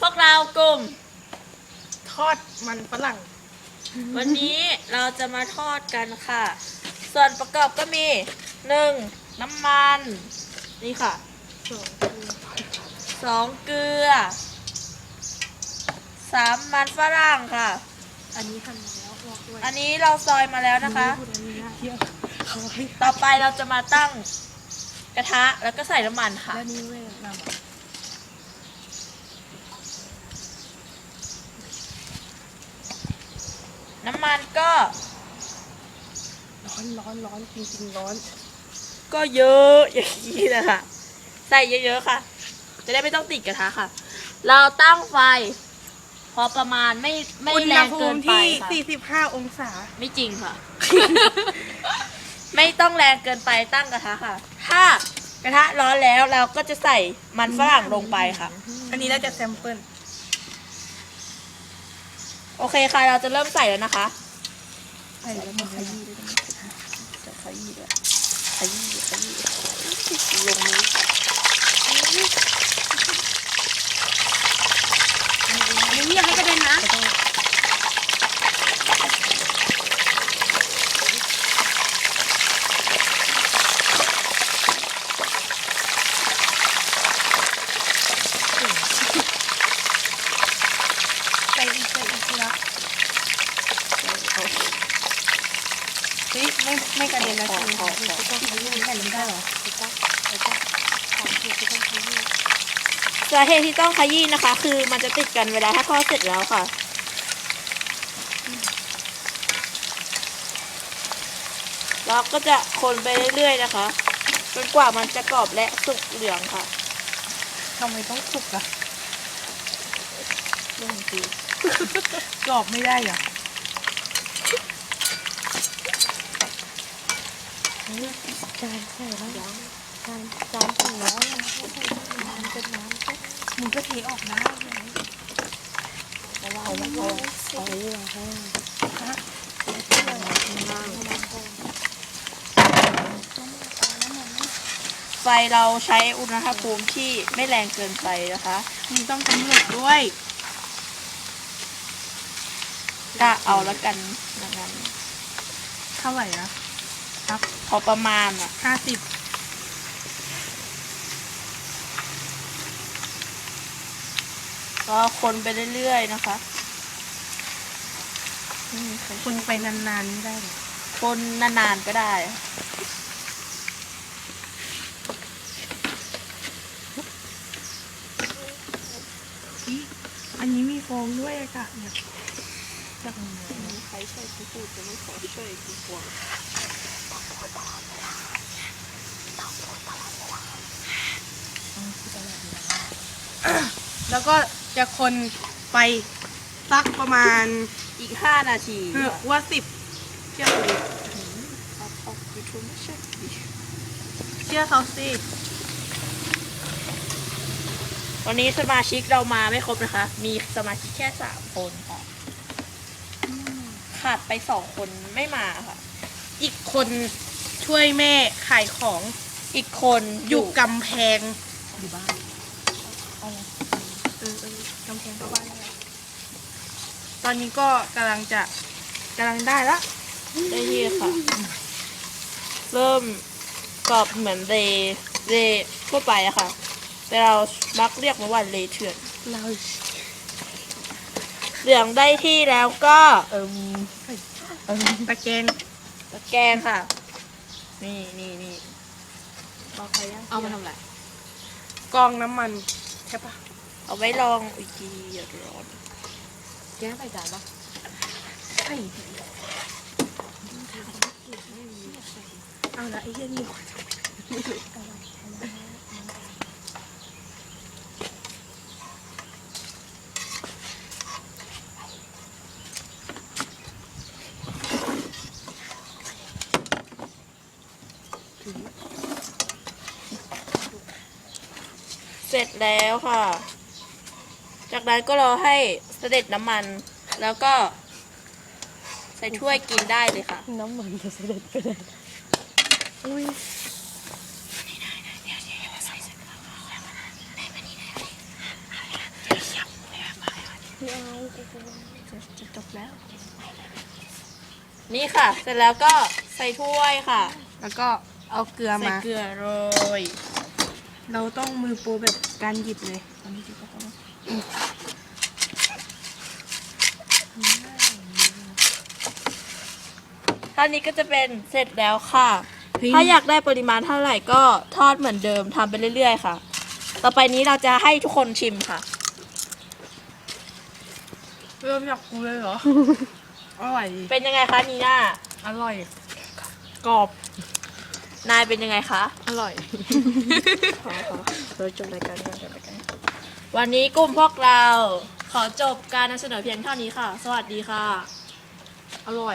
พวกเรากลุ่ม ทอดมันฝรั่งวันนี้เราจะมาทอดกันค่ะ ส่วนประกอบก็มีหนึ่งน้ำมัน นี่ค่ะสองเกลือสามมันฝรั่งค่ะ อันนี้ทำมาแล้วบอกด้วยอันนี้เราซอยมาแล้วนะคะพูดอันนี้นะเที่ยวเขาให้ต่อไปเราจะมาตั้งกระทะแล้วก็ใส่น้ำมันค่ะ แล้วนี่เว้ยนำอะ น้ำมันก็ ร้อนร้อนร้อนจริงๆร้อน ก็เยอะอย่างนี้นะคะใส่เยอะๆค่ะ จะได้ไม่ต้องติดกระทะค่ะ เราตั้งไฟ พอประมาณไม่ไม่อุณแรหงภูเกินมิไปที่ค่ะ 45 องศา ไม่จริงค่ะ ไม่ต้องแรงเกินไปตั้งกระทะค่ะ ถ้ากระทะร้อนแล้วเราก็จะใส่มันฝรั่งลงไปค่ะ อันนี้เราจะแซมเปิลโอเคค่ะ เราจะเริ่มใส่แล้วนะคะ ใส่แล้วมันขยี้ด้วยจะขยี้ด้วยขยี้ขยี้ลงนี้ค่ะนี่อย่าให้กระเด็นนะ ใส่อีกใส่อีกทีละ เฮ้ยไม่ไม่กระเด็นนะคือต้องขยี้แค่นี้ได้เหรอสาเหตุที่ต้องขยี้นะคะ คือมันจะติดกันเวลาถ้าทอดเสร็จแล้วค่ะเราก็จะคนไปเรื่อยๆนะคะจนกว่ามันจะกรอบและสุกเหลืองค่ะทำไมต้องสุกอะเรื่องจริงกรอบไม่ได้เหรอ จานใส่แล้วจานจานถึงแล้วนะน้ำเป็นน้ำก็มึงก็เทออกนะเอาเอาเอาเอาเรื่องให้ไฟเราใช้อุณหภูมิที่ไม่แรงเกินไปนะคะมึงต้องกำหนดด้วยก็เอาแล้วกันอย่างนั้นเท่าไหร่นะ พอประมาณอะห้าสิบก็คนไปเรื่อยๆนะคะอืมคนไปนานๆไม่ได้เหรอคนนานๆก็ได้อีอันนี้มีฟองด้วยอะค่ะเนี่ยจากไหนใครช่วยกูพูดจะไม่ขอช่วยกูกลัว แล้วก็จะคนไปสักประมาณอีกห้านาทีเออว่าสิบเชื่อเขาดิเอาเอายูทูบไม่ใช่ดิเชื่อเขาสิ วันนี้สมาชิกเรามาไม่ครบนะคะ มีสมาชิกแค่สามคนค่ะขาดไปสองคนไม่มาค่ะ อีกคน ช่วยแม่ขายของอีกคนอยู่กำแพงอยู่บ้านเออเออกำแพงเข้าบ้านแล้วตอนนี้ก็กำลังจะกำลังได้ละได้ที่ค่ะ เริ่มกรอบเหมือนเลเลทั่วไปอะค่ะ แต่เรามักเรียกมันว่าเลเถื่อนเราเหลืองได้ที่แล้วก็เอิมตะแกรงตะแกรงค่ะ นี่นี่นี่เอามาทำอะไรกรองน้ำมันใช่ปะเอาไว้ลองอีกทีอย่าร้อนแก้ใส่จานปะใช่เอาละไอ้เหี้ยนี่เสร็ จแล้วค่ะ จากนั้นก็รอให้เสด็จน้ำมัน แล้วก็ ใส่ถ้วยกินได้เลยค่ะ น้ำมันจะเสด็จไปเลยอุ้ยจะจบแล้ว นี่ค่ะ เสร็จแล้วก็ใส่ถ้วยค่ะ แล้วก็เอาเกลือใส่มา เกลือโรย เราต้องมือโปรแบบการหยิบเลยท่านี้ก็จะเป็นเสร็จแล้วค่ะเฮ้ยถ้าอยากได้ปริมาณเท่าไหร่ก็ทอดเหมือนเดิมทำไปเรื่อย ๆ ค่ะ ต่อไปนี้เราจะให้ทุกคนชิมค่ะ เริ่มอยากกูเลยเหรอ อร่อยดีเป็นยังไงคะนีน่า อร่อย กรอบ นายเป็นยังไงคะ อร่อย ขอขอเราจบรายการก่อนจบรายการวันนี้กลุ่มพวกเราขอจบการนำเสนอเพียงเท่านี้ค่ะ สวัสดีค่ะ อร่อย